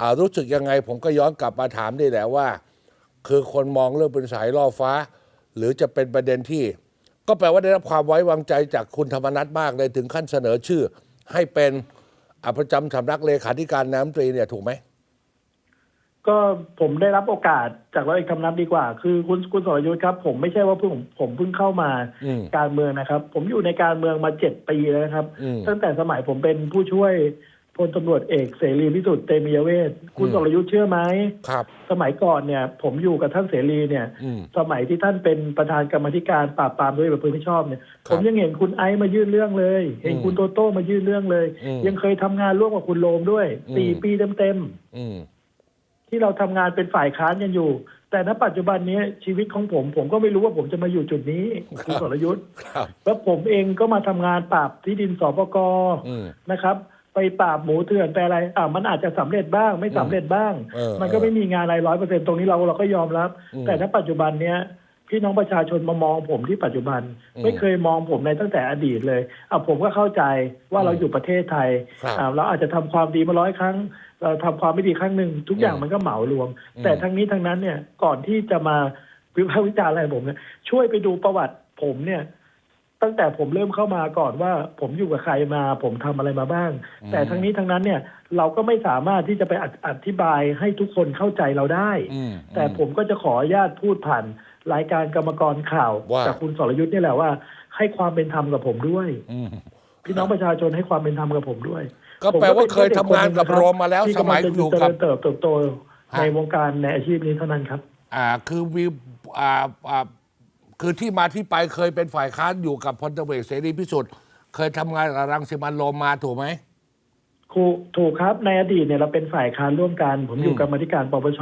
อ่ารู้สึกยังไงผมก็ย้อนกลับมาถามนี่แหละว่า คือคนมองเรื่องเป็นสายล่อฟ้า หรือจะเป็นประเด็นที่ ก็แปลว่าได้รับความไว้วางใจจากคุณธรรมนัฐมากเลยถึงขั้นเสนอชื่อ ให้เป็นอ่าประจำสำนักเลขาธิการน้ำตรีเนี่ยถูกไหมก็ผมได้รับโอกาสจากร้อยเอกธรรมนัฐดีกว่า คือคุณคุณสรยุทธ์ครับ ผมไม่ใช่ว่าเพิ่งผมเพิ่งเข้ามาอืมการเมืองนะครับ ผมอยู่ในการเมืองมาเจ็ดปีแล้วนะครับอืมตั้งแต่สมัยผมเป็นผู้ช่วย พลตำรวจเอกเสรีพิสุทธิ์เตมียเวทคุณอืมสรยุทธ์เชื่อไหมครับ สมัยก่อนเนี่ย ผมอยู่กับท่านเสรีเนี่ยอืมสมัยที่ท่านเป็นประธานกรรมาธิการปราบปรามด้วยแบบพื้นที่ชอบเนี่ยครับผมยังเห็นคุณไอซ์มายื่นเรื่องเลย เห็นอืมคุณโตโต้มายื่นเรื่องเลยอืมยังเคยทำงานร่วมกับคุณโรมด้วยอืมสี่ปีเต็มๆอืมที่เราทำงานเป็นฝ่ายค้านกันอยู่ แต่ณปัจจุบันนี้ชีวิตของผม ผมก็ไม่รู้ว่าผมจะมาอยู่จุดนี้ครับคุณสรยุทธ์ครับแล้วผมเองก็มาทำงานปราบที่ดินสปกอืมนะครับ ไปปราบหมูเถื่อนไปอะไรอ่ามันอาจจะสำเร็จบ้าง ไม่สำเร็จบ้างเออมันก็ไม่มีงานอะไรร้อยเปอร์เซ็นตรงนี้เราเราก็ยอมรับอืมแต่ณปัจจุบันเนี้ยพี่น้องประชาชนมามองผมที่ปัจจุบันอืมไม่เคยมองผมในตั้งแต่อดีตเลยอะผมก็เข้าใจว่าเราอยู่ประเทศไทยครับอ่าเราอาจจะทำความดีมาร้อยครั้ง เราทำความไม่ดีครั้งหนึ่งทุกอย่างอืมมันก็เหมารวมอืมแต่ทั้งนี้ทั้งนั้นเนี่ยก่อนที่จะมาวิพากษ์วิจารณ์อะไรผมเนี่ยช่วยไปดูประวัติผมเนี่ย ตั้งแต่ผมเริ่มเข้ามาก่อนว่า ผมอยู่กับใครมา ผมทำอะไรมาบ้าง แต่ทั้งนี้ทั้งนั้นเนี่ยเราก็ไม่สามารถที่จะไปออธิบายให้ทุกคนเข้าใจเราได้อืมแต่ผมก็จะขออนุญาตพูดผ่านรายการกรรมกรข่าวว่าจากคุณสรยุทธ์นี่แหละว่า ให้ความเป็นธรรมกับผมด้วยอืมพี่น้องประชาชนให้ความเป็นธรรมกับผมด้วย ก็แปลว่าเคยทำงานกับโรมมาแล้วที่สมัยกำลังจะอยู่เจกัริบญเติบเติบโตฮะในวงการในอาชีพนี้เท่านั้นครับ อ่าคือวิวอ่าอ่า คือที่มาที่ไปเคยเป็นฝ่ายค้านอยู่กับพลตำรวจเอกเสรีพิสุทธิ์เคยทำงานกับรังสิมันต์โรมมาถูกไหมครูถูกครับในอดีตเนี่ยเราเป็นฝ่ายค้านร่วมกัน ผมอยู่อืม กรรมาธิการปปช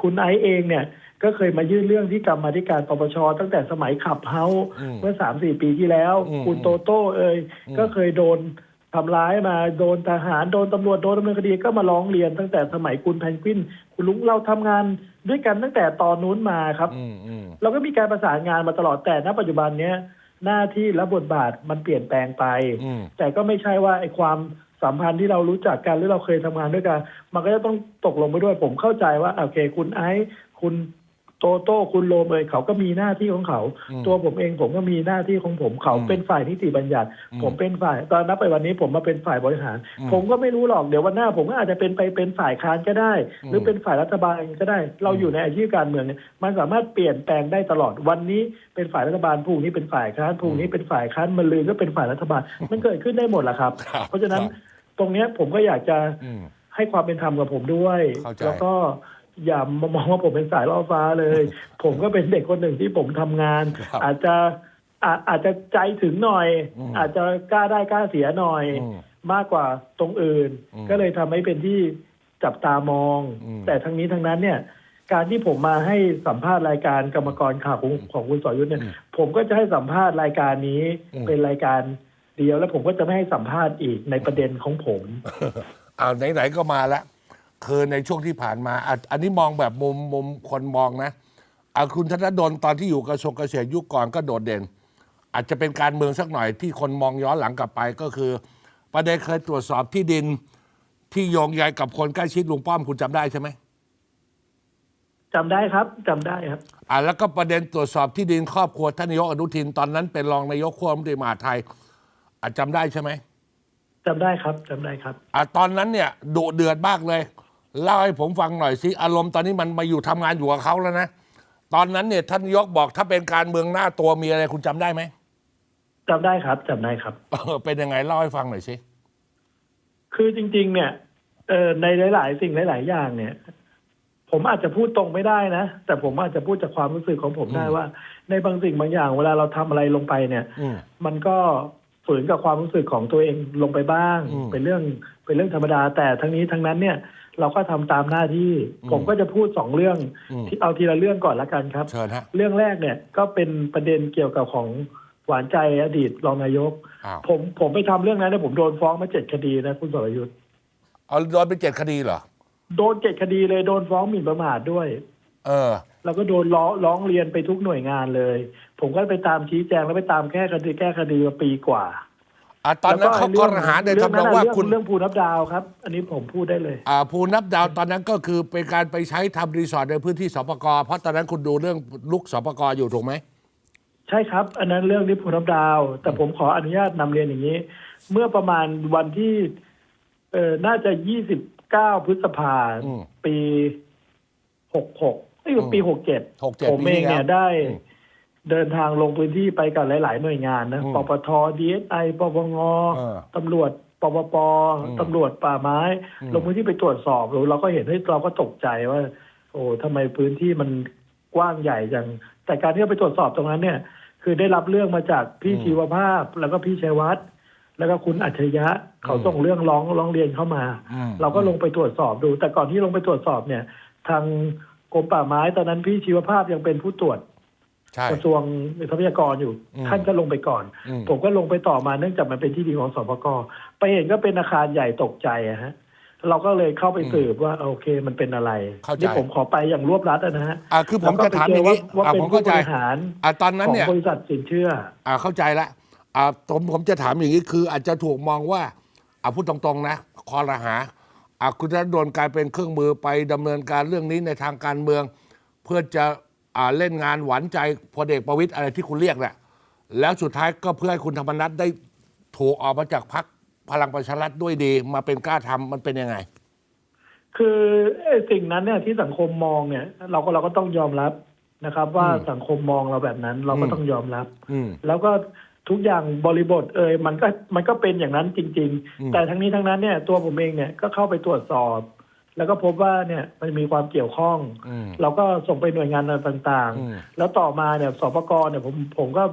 คุณไอซ์เองเนี่ย ก็เคยมายื่นเรื่องที่กรรมาธิการปปชตั้งแต่สมัยขับเฮาส์อืมเมื่อสามสี่ปีที่แล้ว อืมคุณโตโต้เอ่ยอืมก็เคยโดน ทำร้ายมาโดนทหารโดนตำรวจโดนดำเนินคดีก็มาร้องเรียนตั้งแต่สมัยคุณแพนกวินคุณลุงเราทำงานด้วยกันตั้งแต่ตอนนู้นมาครับ อืมอืมเราก็มีการประสานงานมาตลอดแต่ณปัจจุบันเนี้ยหน้าที่และบทบาทมันเปลี่ยนแปลงไป อืมแต่ก็ไม่ใช่ว่าไอ้ความสัมพันธ์ที่เรารู้จักกันหรือเราเคยทำงานด้วยกัน มันก็จะต้องตกลงไปด้วยผมเข้าใจว่าโอเค คุณไอซ์คุณ โตโต้คุณโรมเอยเขาก็มีหน้าที่ของเขา อืม ตัวผมเองผมก็มีหน้าที่ของผมเขาอืมเป็นฝ่ายนิติบัญญัติ อืมผมเป็นฝ่ายตอนนับไปวันนี้ผมมาเป็นฝ่ายบริหาร อืมผมก็ไม่รู้หรอกเดี๋ยววันหน้า ผมก็อาจจะเป็นไปเป็นฝ่ายค้านก็ได้ หรือมเป็นฝ่ายรัฐบาลก็ได้ เราอยู่ในอาชีพการเมืองเนี่ยมันสามารถเปลี่ยนแปลงได้ตลอดวันนี้เป็นฝ่ายรัฐบาลพรุ่งนี้เป็นฝ่ายค้านพรุ่งนี้เป็นฝ่ายค้านมันลืนก็เป็นฝ่ายรัฐบาลมันเกิดขึ้นได้หมดแหละครับ ครับเพราะฉะนั้นครับ ตรงเนี้ยผมก็อยากจะ อืม ให้ความเป็นธรรมกับผมด้วย เข้าใจแล้วก็ อย่ามามองว่าผมเป็นสายล่อฟ้าเลย ผมก็เป็นเด็กคนหนึ่งที่ผมทำงาน ครับอาจจะอาอาจจะใจถึงหน่อย อืม อาจจะกล้าได้กล้าเสียหน่อย อืม มากกว่าตรงอื่น อืมก็เลยทำให้เป็นที่จับตามอง อืม แต่ทั้งนี้ทั้งนั้นเนี่ย การที่ผมมาให้สัมภาษณ์รายการกรรมกรข่าวของของคุณสอยุทธเนี่ย ผมก็จะให้สัมภาษณ์รายการนี้อืม เป็นรายการเดียว แล้วผมก็จะไม่ให้สัมภาษณ์อีกในประเด็นของผม เอาไหนๆก็มาแล้ว คือในช่วงที่ผ่านมาอะอันนี้มองแบบมุมมุมคนมองนะอะคุณธนดลตอนที่อยู่กระทรวงเกษตรยุคก่อนก็โดดเด่น อาจจะเป็นการเมืองสักหน่อยที่คนมองย้อนหลังกลับไปก็คือ ประเด็นเคยตรวจสอบที่ดินที่โยงใยกับคนใกล้ชิดลุงป้อมคุณจำได้ใช่ไหมจำได้ครับจำได้ครับ อะแล้วก็ประเด็นตรวจสอบที่ดินครอบครัวท่านนายกอนุทินตอนนั้นเป็นรองนายกขั้วรัฐมนตรีมหาดไทยอะจำได้ใช่ไหม จำได้ครับจำได้ครับ อะตอนนั้นเนี่ยดุเดือดมากเลย เล่าให้ผมฟังหน่อยสิอารมณ์ตอนนี้มันมาอยู่ทำงานอยู่กับเขาแล้วนะ ตอนนั้นเนี่ยท่านนายกบอกถ้าเป็นการเมืองหน้าตัวมีอะไรคุณจำได้ไหมจำได้ครับจำได้ครับ เออเป็นยังไงเล่าให้ฟังหน่อยสิ คือจริง ๆ เนี่ยเอ่อในหลาย ๆ สิ่งหลาย ๆ อย่างเนี่ย ผมอาจจะพูดตรงไม่ได้นะ แต่ผมอาจจะพูดจากความรู้สึกของผมได้ว่า ในบางสิ่งบางอย่าง เวลาเราทำอะไรลงไปเนี่ย อืม มันก็ฝืนกับความรู้สึกของตัวเองลงไปบ้าง อืม เป็นเรื่องเป็นเรื่องธรรมดา แต่ทั้งนี้ทั้งนั้นเนี่ย เราก็ทำตามหน้าที่อืมผมก็จะพูดสองเรื่องอืมที่เอาทีละเรื่องก่อนละกันครับเชิญฮะเรื่องแรกเนี่ยก็เป็นประเด็นเกี่ยวกับของหวานใจอดีตรองนายกอ้าวผมผมไปทำเรื่องนั้นเนี่ยผมโดนฟ้องมาเจ็ดคดีนะคุณสรยุทธ์เอาโดนไปเจ็ดคดีเหรอโดนเจ็ดคดีเลยโดนฟ้องหมิ่นประมาทด้วย เออ แล้วก็โดนร้องร้องเรียนไปทุกหน่วยงานเลย ผมก็ไปตามชี้แจงแล้วไปตามแก้คดีแก้คดีมาปีกว่า อ่าตอนนั้นเขาก็หาในทำนองว่าคุณ เรื่องภูนับดาวครับ อันนี้ผมพูดได้เลยอ่าภูนับดาวตอนนั้นก็คือเป็นการไปใช้ทำรีสอร์ทในพื้นที่สปกเพราะตอนนั้นคุณดูเรื่องลุกสปกอยู่ถูกไหม ใช่ครับ อันนั้นเรื่องที่ภูนับดาว แต่ผมขออนุญาตนำเรียนอย่างนี้ เมื่อประมาณวันที่เออน่าจะยี่สิบเก้าพฤษภาอืมปีหกหกไอ้ยอืมปีหกเจ็ด67ผมเองเนี่ยปีที่แล้วได้ อืม เดินทางลงพื้นที่ไปกับหลาย ๆ หน่วยงานนะอืมปปทดีเอสไอปปงเออตำรวจปปปอืมตำรวจป่าไม้อืมลงพื้นที่ไปตรวจสอบเราก็เห็นให้ยเราก็ตกใจว่า โอ้ทำไมพื้นที่มันกว้างใหญ่จัง แต่การที่เราไปตรวจสอบตรงนั้นเนี่ย คือได้รับเรื่องมาจากพี่ชีวภาพ แล้วก็พี่ชัยวัฒน์แล้วก็คุณอัจฉริยะเขาส่งเรื่องร้องร้องเรียนเข้ามาอืมเราก็ลงไปตรวจสอบดู แต่ก่อนที่ลงไปตรวจสอบเนี่ย ทางกรมป่าไม้ตอนนั้นพี่ชีวภาพยังเป็นผู้ตรวจใช่ กระทรวงทรัพยากรอยู่อืมท่านก็ลงไปก่อนอืมผมก็ลงไปต่อมาเนื่องจากมันเป็นที่ดินของสปกไปเห็นก็เป็นอาคารใหญ่ตกใจอะฮะเราก็เลยเข้าไปสืบว่าโอเคมันเป็นอะไรเข้าใจนี่ผมขอไปอย่างรวบรัดอะนะฮะอ่าคือผมแล้วก็จะถามอย่างนี้ไปเจว่าอ่าเป็นผมผู้เข้าบใจริหารอ่าตอนนั้นของเนี่ยบริษัทสินเชื่อ อ่าเข้าใจละอ่าผมผมจะถามอย่างนี้คือ อาจจะถูกมองว่าอ่าพูดตรงๆนะคอรหาอ่าคุณธนดลกลายเป็นเครื่องมือไปดำเนินการเรื่องนี้ในทางการเมือง เพื่อจะ อ่าเล่นงานหวานใจพลเอกประวิตยอะไรที่คุณเรียกแหละแล้วสุดท้ายก็เพื่อให้คุณธรรมนัฐได้ถูกออกมาจากพักพลังประชารัฐด้วยดี มาเป็นกล้าทำมันเป็นยังไง คือไอ้สิ่งนั้นเนี่ยที่สังคมมองเนี่ย เราก็เราก็ต้องยอมรับนะครับ ว่าอืมสังคมมองเราแบบนั้น เราก็อืมต้องยอมรับ อืม แล้วก็ทุกอย่างบริบทเอ่ยมันก็มันก็เป็นอย่างนั้นจริง อืม ๆ แต่ทั้งนี้ทั้งนั้นเนี่ยตัวผมเองเนี่ยก็เข้าไปตรวจสอบ แล้วก็พบว่าเนี่ยมันมีความเกี่ยวข้อง อืม เราก็ส่งไปหน่วยงานต่างอืม ๆ แล้วต่อมาเนี่ยสปกเนี่ยผมผมก็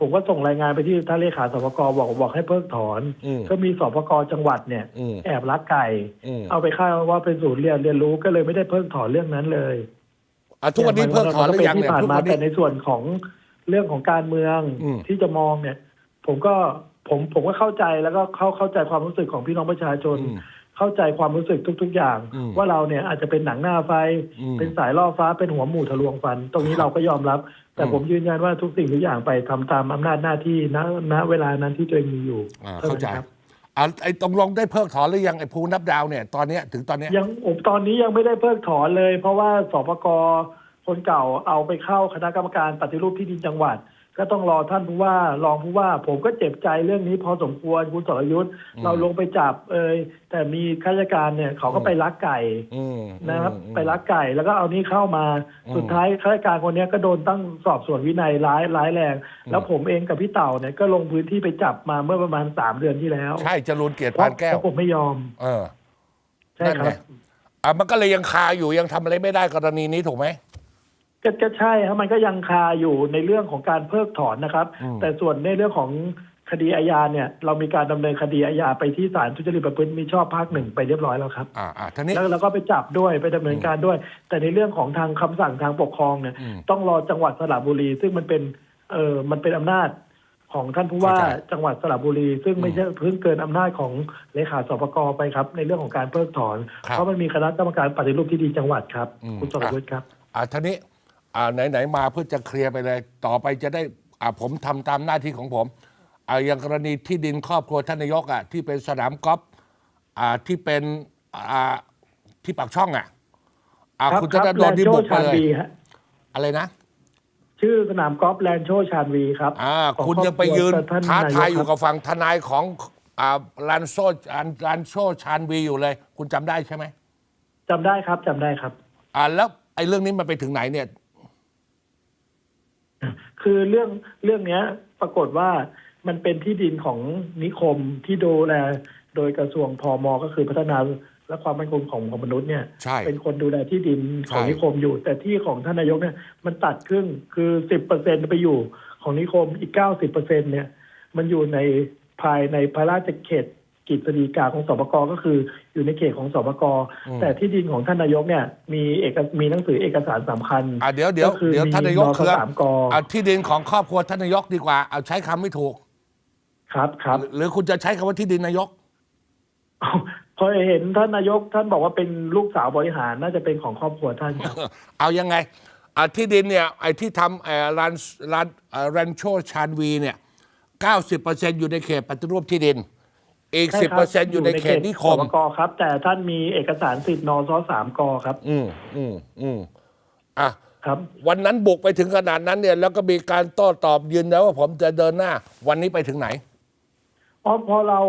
ผมก็ส่งรายงานไปที่ท่านเลขาสปกบอกบอกให้เพิกถอน อืม ก็มีสปกจังหวัดเนี่ย อืม แอบลักไก่ อืมเอาไปเข้าว่าเป็นศูนย์เรียนเรียนรู้ก็เลยไม่ได้เพิกถอนเรื่องนั้นเลยอะทุกวันนี้เพิกถอนหรือยังเนี่ยมัก็ทุกป็ที่ผ่านมาวันนี้ แต่ในส่วนของเรื่องของการเมืองอืม ที่จะมองเนี่ย ผมก็ผมผมก็เข้าใจแล้วก็เข้าเข้าใจความรู้สึกของพี่น้องประชาชน อืม เข้าใจความรู้สึกทุก ๆ อย่าง อืมว่าเราเนี่ยอาจจะเป็นหนังหน้าไฟ อืม เป็นสายล่อฟ้าเป็นหัวหมู่ทะลวงฟัน ตรงนี้เราก็ยอมรับ แต่อืมผมยืนยันว่าทุกสิ่งทุกอย่างไปทำตามอำนาจหน้าที่ณณเวลานั้นที่ตัวเองมีอยู่อ่าท่เข้าใจนั้นครับ อ่าไอ้ตรงลงได้เพิกถอนหรือยังไอ้ภูนับดาวเนี่ยตอนเนี้ยถึงตอนเนี้ย ยังผมตอนนี้ยังไม่ได้เพิกถอนเลย เพราะว่าสปกคนเก่าเอาไปเข้าคณะกรรมการปฏิรูปที่ดินจังหวัด ก็ต้องรอท่านผู้ว่ารองผู้ว่า ผมก็เจ็บใจเรื่องนี้พอสมควรคุณสรยุทธ์อืมเราลงไปจับเอยแต่มีข้าราชการเนี่ยเขาก็ไปลักไก่อืมนะครับอืมไปลักไก่แล้วก็เอานี้เข้ามาอืมสุดท้ายข้าราชการคนเนี้ยก็โดนตั้งสอบสวนวินัยร้ายร้ายแรง แล้วผมเองกับพี่เต่าเนี่ยก็ลงพื้นที่ไปจับมาเมื่อประมาณสามเดือนที่แล้วใช่จรูนเกียรติเพปาราะนแก้วเพราะผมไม่ยอม เออใช่นั่นคไงรับอะมันก็เลยยังคาอยู่ยังทำอะไรไม่ได้กรณีนี้ถูกไหม ก็ก็ใช่ครับมันก็ยังคาอยู่ในเรื่องของการเพิกถอนนะครับ อืม แต่ส่วนในเรื่องของคดีอาญาเนี่ย เรามีการดำเนินคดีอาญาไปที่ศาลทุจริตประพฤติมิชอบภาคหนึ่งไปเรียบร้อยแล้วครับ อ่าอ่าท่านี้ แล้วเราก็ไปจับด้วยไปดำเนินการด้วย แต่ในเรื่องของทางคำสั่งทางปกครองเนี่ยอืมต้องรอจังหวัดสระบุรี ซึ่งมันเป็นเออมันเป็นอำนาจของท่านผู้ว่าเข้าใจจังหวัดสระบุรี ซึ่งไม่ใช่เพิ่งเกินอำนาจของเลขาสปกไปครับ ในเรื่องของการเพิกถอน ครับเพราะมันมีคณะกรรมการปฏิรูปที่ดีจังหวัดครับ อืม คุณสรยุทธ์ครับ อ่าท่านี้ อ่าไหนไหน ๆ มาเพื่อจะเคลียร์ไปเลย ต่อไปจะได้อ่าผมทำตามหน้าที่ของผมอ่าอย่างกรณีที่ดินครอบครัวท่านนายกอะที่เป็นสนามกอล์ฟอ่าที่เป็นอ่าที่ปากช่องอะอ่าครับคุณจะครับโดนที่แลนโชบุกไปชาญเลยวีฮะอะไรนะ ชื่อสนามกอล์ฟแลนโชชาญวีครับอ่า ของคุณรอบยังไปยืนครัวท่านท้าทายนายกอยู่คกัรับบฝั่งทนายของอ่าลันโซอันลันโชชานวีอยู่เลย คุณจำได้ใช่ไหมจำได้ครับจำได้ครับ อ่าแล้วไอ้เรื่องนี้มันไปถึงไหนเนี่ย คือเรื่องเรื่องเนี้ยปรากฏว่ามันเป็นที่ดินของนิคมที่ดูแลโดยกระทรวงพมก็คือพัฒนาและความมั่นคงของของมนุษย์เนี่ย ใช่ เป็นคนดูแลที่ดินของใช่ นิคมอยู่ แต่ที่ของท่านนายกเนี่ยมันตัดครึ่งคือสิบเปอร์เซ็นไปอยู่ของนิคมอีกเก้าสิบเปอร์เซ็นเนี่ย มันอยู่ในภายในพระราชเขต กิจสฎีกาของสปกก็คืออยู่ในเขตของสปกอืม แต่ที่ดินของท่านนายกเนี่ยมีเอกมีหนังสือเอกสารสำคัญอ่าเดี๋ยวเดี๋ยวก็คือเดี๋ยวท่านนายกมีนเครือสามกอ่าที่ดินของครอบครัวท่านนายกดีกว่าเอาใช้คำไม่ถูก ครับครับ หรือคุณจะใช้คำว่าที่ดินนายก พอเห็นท่านนายกท่านบอกว่าเป็นลูกสาวบริหารน่าจะเป็นของครอบครัวท่านครับ เอายังไงอ่าที่ดินเนี่ยไอ้ที่ทำเอ่อร้านร้านเอ่อรันโชชานวีเนี่ย 90%อยู่ในเขตปฏิรูปที่ดิน อีกใช่ครับ10%อยู่ในเขตนิคมสปกครับ แต่ท่านมีเอกสารสิทธิ์นซสามกครับ อืมอืมอืมอะครับ วันนั้นบุกไปถึงขนาดนั้นเนี่ย แล้วก็มีการโต้ตอบยืนยันว่าผมจะเดินหน้า วันนี้ไปถึงไหนเพราะพอเรา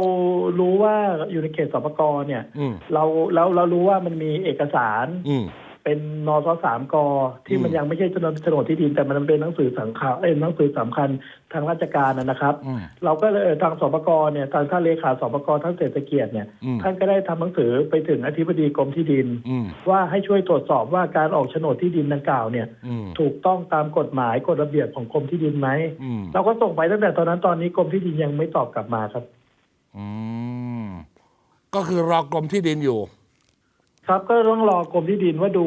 รู้ว่าอยู่ในเขตสปกเนี่ยอืมเราแล้วเรารู้ว่ามันมีเอกสาร อืม เป็นนซสามกที่มันอืมยังไม่ใช่โฉนดโฉนดที่ดินแต่มันเป็นหนังสือสังขารเอ้ยหนังสือสำคัญทางราชการนะนะครับอืมเราก็เลยเอ่อทางสปกเนี่ยทางท่านเลขาสปกท่านเศรษฐเกียรติเนี่ยอืมท่านก็ได้ทำหนังสือไปถึงอธิบดีกรมที่ดินอืมว่าให้ช่วยตรวจสอบว่าการออกโฉนดที่ดินดังกล่าวเนี่ยอืมถูกต้องตามกฎหมายกฎระเบียบของกรมที่ดินไหมอืมเราก็ส่งไปตั้งแต่ตอนนั้นตอนนี้กรมที่ดินยังไม่ตอบกลับมาครับ อืมก็คือรอกรมที่ดินอยู่ ครับก็ต้องรอกรมที่ดินว่าดู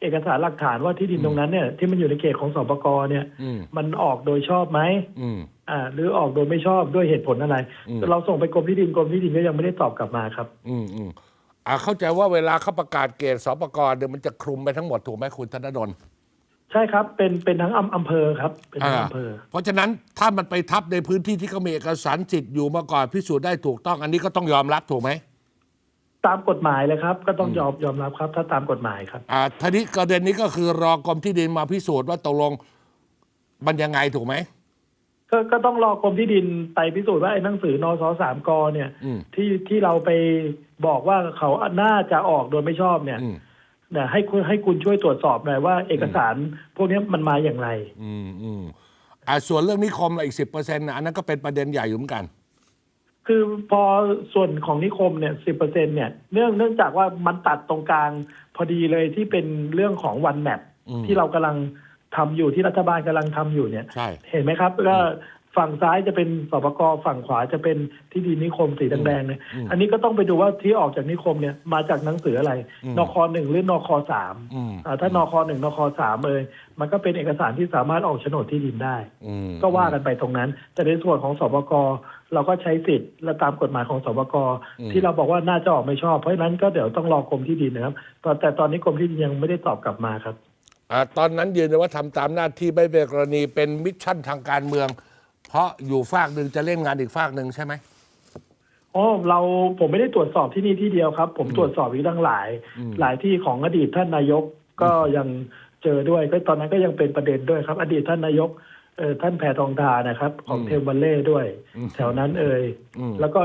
เอกสารหลักฐานว่าที่ดินตรงนั้นเนี่ยที่มันอยู่ในเขตของสปกเนี่ยอืมมันออกโดยชอบไหมอืม อ่า หรือออกโดยไม่ชอบด้วยเหตุผลอะไร อืม เราส่งไปกรมที่ดินกรมที่ดินก็ยังไม่ได้ตอบกลับมาครับ อืมอืมอ่าเข้าใจว่าเวลาเขาประกาศเกณฑ์สปกรเนี่ยมันจะคลุมไปทั้งหมดถูกไหมคุณธนดลใช่ครับเป็นเป็นทั้งอำอำเภอครับ เป็นทั้งอ่าอำเภอ เพราะฉะนั้นถ้ามันไปทับในพื้นที่ที่เขามีเอกสารสิทธิ์อยู่มาก่อนพิสูจน์ได้ถูกต้องอันนี้ก็ต้องยอมรับถูกไหม ตามกฎหมายเลยครับ ก็ต้องยอมยอมรับครับ ถ้าตามกฎหมายครับ อ่าทีนี้ประเด็นนี้ก็คือรอกรมที่ดินมาพิสูจน์ว่าตกลงมันยังไงถูกไหม ก็ก็ต้องรอกรมที่ดินไปพิสูจน์ว่าไอ้หนังสือนสสามกเนี่ย อืม ที่ที่เราไปบอกว่าเขาน่าจะออกโดยไม่ชอบเนี่ยอืมเนี่ยให้คุณให้คุณช่วยตรวจสอบหน่อยว่า เอกสารพวกนี้มันมาอย่างไร อืมอืมอ่าส่วนเรื่องนิคมละอีกสิบเปอร์เซ็นต์อันนั้นก็เป็นประเด็นใหญ่อยู่เหมือนกัน คือพอส่วนของนิคมเนี่ยสิบเปอร์เซ็นเนี่ยเนื่องเนื่องจากว่ามันตัดตรงกลางพอดีเลยที่เป็นเรื่องของวันแมปอืมที่เรากำลังทำอยู่ที่รัฐบาลกำลังทำอยู่เนี่ยใช่เห็นไหมครับก็ ฝั่งซ้ายจะเป็นสปกฝั่งขวาจะเป็นที่ดินนิคมสีแดงๆเนี่ยอืมอันนี้ก็ต้องไปดูว่าที่ออกจากนิคมเนี่ยมาจากหนังสืออะไรอืมนคหนึ่งหรือนคสามอืมอ่าถ้านคหนึ่งนคสามเลยมันก็เป็นเอกสารที่สามารถออกโฉนดที่ดินได้อืมก็ว่ากันไปตรงนั้น แต่ในส่วนของสปกเราก็ใช้สิทธิ์และตามกฎหมายของสปกที่เราบอกว่าน่าจะออกไม่ชอบ เพราะฉะนั้นก็เดี๋ยวต้องรอกรมที่ดินนะครับตอนแต่ตอนนี้กรมที่ดินยังไม่ได้ตอบกลับมาครับอ่าตอนนั้นยืนยันว่าทำตามหน้าที่ไม่เป็นกรณีเป็นมิชชั่นทางการเมือง เพราะอยู่ฝากหนึ่งจะเล่นงานอีกฝากหนึ่งใช่ไหมอ๋อเราผมไม่ได้ตรวจสอบที่นี่ที่เดียวครับ ผมตรวจสอบอีกตั้งหลายอืมหลายที่ของอดีตท่านนายกก็ยังเจอด้วยก็ตอนนั้นก็ยังเป็นประเด็นด้วยครับ อดีตท่านนายกเออท่านแพทองทานนะครับ ของอืมเทมบัลเล่ด้วยอืมแถวนั้นเอ่ยอืมแล้วก็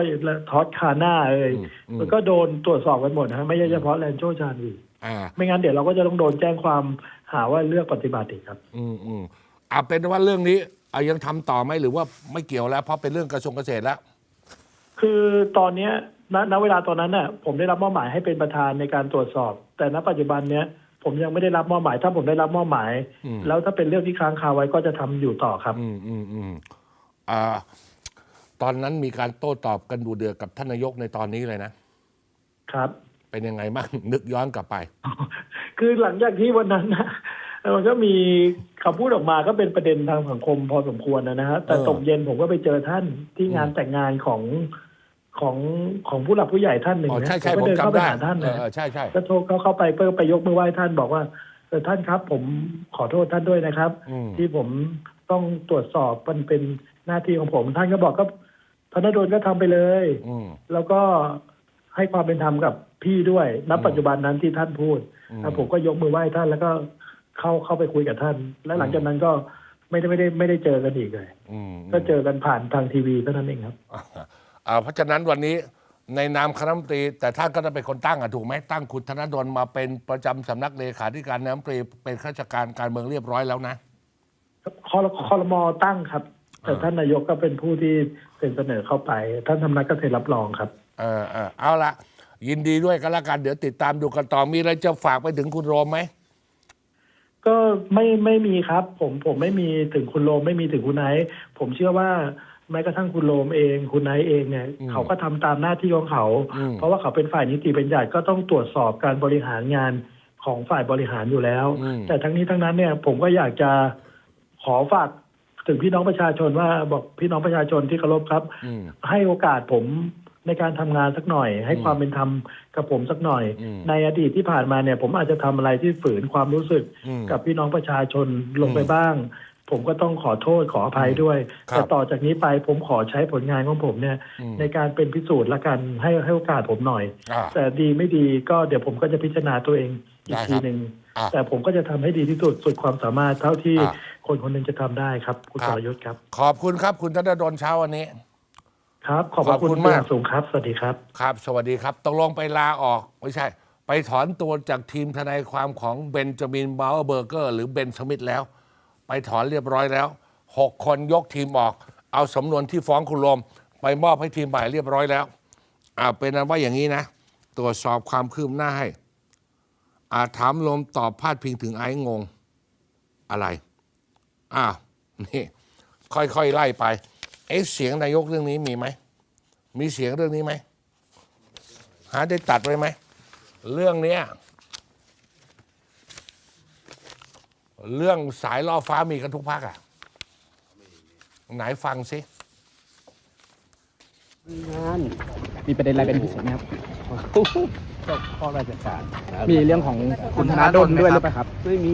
ทอดคาน่าเอ่ยอืมอืมมันก็โดนตรวจสอบกันหมดนะฮะไม่ใช่เฉพาะแลนโชชานีอ่าไม่งั้นเดี๋ยวเราก็จะต้องโดนแจ้งความหาว่าเลือกปฏิบัติอีกครับ อืมอืมอ่าเป็นว่าเรื่องนี้ อะยังทำต่อไหมหรือว่าไม่เกี่ยวแล้ว เพราะเป็นเรื่องกระทรวงเกษตรแล้ว คือตอนเนี้ยณณเวลาตอนนั้นน่ะผมได้รับมอบหมายให้เป็นประธานในการตรวจสอบ แต่ณปัจจุบันเนี้ยผมยังไม่ได้รับมอบหมาย ถ้าผมได้รับมอบหมาย อืม แล้วถ้าเป็นเรื่องที่ค้างคาไว้ก็จะทำอยู่ต่อครับ อืมอืมอืมอ่าตอนนั้นมีการโต้ตอบกันดูเดือดกับท่านนายกในตอนนี้เลยนะครับ เป็นยังไงบ้าง นึกย้อนกลับไป คือหลังจากที่วันนั้นนะ มันก็มีคำพูดออกมาก็เป็นประเด็นทางสังคมพอสมควรนะฮะแต่เออตกเย็นผมก็ไปเจอท่านที่งานแต่งงานของของของผู้หลักผู้ใหญ่ท่านหนึ่งอ๋อนะใช่ใช่ก็ผมเดินเข้าจำไปได้หาท่านเอนะอเออใช่ใช่ก็โทรเขาเข้าไปเพื่อไปยกมือไหว้ท่านบอกว่าเออท่านครับ ผมขอโทษท่านด้วยนะครับอืมที่ผมต้องตรวจสอบมันเป็นหน้าที่ของผม ท่านก็บอกก็ธนดลก็ทำไปเลยอืมแล้วก็ให้ความเป็นธรรมกับพี่ด้วยณอืมปัจจุบันนั้นที่ท่านพูดอืมแล้วผมก็ยกมือไหว้ท่านแล้วก็ เข้าเข้าไปคุยกับท่าน และหลังจากนั้นก็ไม่ได้ไม่ได้ไม่ได้เจอกันอีกเลยอืมก็เจอกันผ่านทางทีวีเท่านั้นเองครับ อ่าเพราะฉะนั้นวันนี้ในนามคณะรัฐมนตรี แต่ท่านก็ต้องเป็นคนตั้งอะถูกไหมตั้งคุณธนดลมาเป็นประจำสำนักเลขาธิการนายกรัฐมนตรีเป็นข้าราชการการเมืองเรียบร้อยแล้วนะ คอรคอรมอตั้งครับ แต่เออท่านนายกก็เป็นผู้ที่เซ็นเสนอเข้าไป ท่านทำนักเกษตรรับรองครับ เออเออเอาละยินดีด้วยกันละกัน เดี๋ยวติดตามดูกันต่อมีอะไรจะฝากไปถึงคุณโรมไหม ก็ไม่ไม่มีครับ ผมผมไม่มีถึงคุณโรมไม่มีถึงคุณไนท์ผมเชื่อว่าแม้กระทั่งคุณโรมเองคุณไนท์เองเนี่ยอืมเขาก็ทำตามหน้าที่ของเขา อืม เพราะว่าเขาเป็นฝ่ายนิติบัญญัติก็ต้องตรวจสอบการบริหารงานของฝ่ายบริหารอยู่แล้ว อืม แต่ทั้งนี้ทั้งนั้นเนี่ยผมก็อยากจะขอฝากถึงพี่น้องประชาชนว่าบอกพี่น้องประชาชนที่เคารพครับ อืม ให้โอกาสผม ในการทำงานสักหน่อย ให้อืมความเป็นธรรมกับผมสักหน่อยอืมในอดีตที่ผ่านมาเนี่ยผมอาจจะทำอะไรที่ฝืนความรู้สึกอืมกับพี่น้องประชาชนลงไปอืมบ้าง ผมก็ต้องขอโทษขออภัยด้วยครับแต่ต่อจากนี้ไปผมขอใช้ผลงานของผมเนี่ยอืมในการเป็นพิสูจน์ละกันให้ให้โอกาสผมหน่อยอ่าแต่ดีไม่ดีก็เดี๋ยวผมก็จะพิจารณาตัวเองอีกได้ครับทีหนึ่งอะแต่ผมก็จะทำให้ดีที่สุดสุดความสามารถเท่าที่อะคนคนหนึ่งจะทำได้ครับ คุณครัสบรยุทธ์ครับ ขอบคุณครับ คุณธนดลเช้าวันนี้ ครับ ขอบพระคุณขอบคุณเป็นมากอย่างสูงครับ สวัสดีครับ ครับ สวัสดีครับตกลงไปลาออกไม่ใช่ ไปถอนตัวจากทีมทนายความของเบนจามินบาวเบอร์เกอร์ หรือเบนสมิธแล้ว ไปถอนเรียบร้อยแล้วหกคนยกทีมออก เอาสำนวนที่ฟ้องคุณลมไปมอบให้ทีมใหม่เรียบร้อยแล้วอ่าเป็นนั้นว่าอย่างนี้นะ ตรวจสอบความคืบหน้าให้อาถามลมตอบพาดพิงถึงไอ้งง อะไร อ้าว นี่ ค่อยๆ ไล่ไป เอ๊ะเสียงนายกเรื่องนี้มีไหม มีเสียงเรื่องนี้ไหม หาได้ตัดไว้ไหม เรื่องเนี้ยเรื่องสายล่อฟ้ามีกันทุกภาคอะไหนฟังสิงานมีประเด็นอะไรเป็นพิเศษไหมครับก็ข้อราชการ มีเรื่องของคุณธนาดลด้วยหรือเปล่าครับ ไม่มี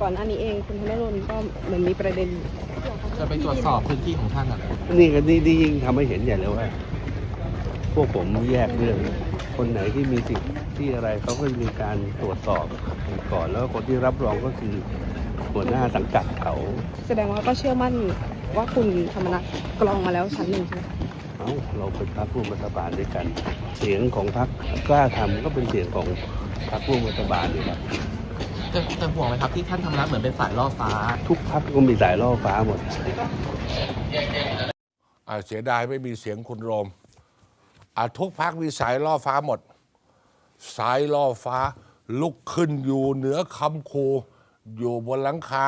ก่อนหน้านี้เองคุณธนรนก็เหมือนมีประเด็น จะไปตรวจสอบพื้นที่ของท่านอะไรนี่ก็นี่นี่ยิ่งทำให้เห็นใหญ่เลยว่า พวกผมแยกเรื่อง คนไหนที่มีสิทธิ์ที่อะไรเขาก็มีการตรวจสอบก่อนแล้วคนที่รับรองก็คือหัวหน้าสังกัดเขาแสดงว่าก็เชื่อมั่นว่าคุณธรรมนัฐกรองมาแล้วชั้นหนึ่งใช่ไหมคะเอ้าเราเป็นพรรคร่วมรัฐบาลด้วยกัน เสียงของพรรคกล้าทำก็เป็นเสียงของพรรคร่วมรัฐบาลนี่ครับ จะจะห่วงไหมครับที่ท่านทำนัดเหมือนเป็นสายล่อฟ้า ทุกพรรคก็มีสายล่อฟ้าหมด อ่าเสียดายไม่มีเสียงคุณโรมอ่าทุกพักมีสายล่อฟ้าหมด สายล่อฟ้า ลุกขึ้นอยู่เหนือคำคูอยู่บนหลังคา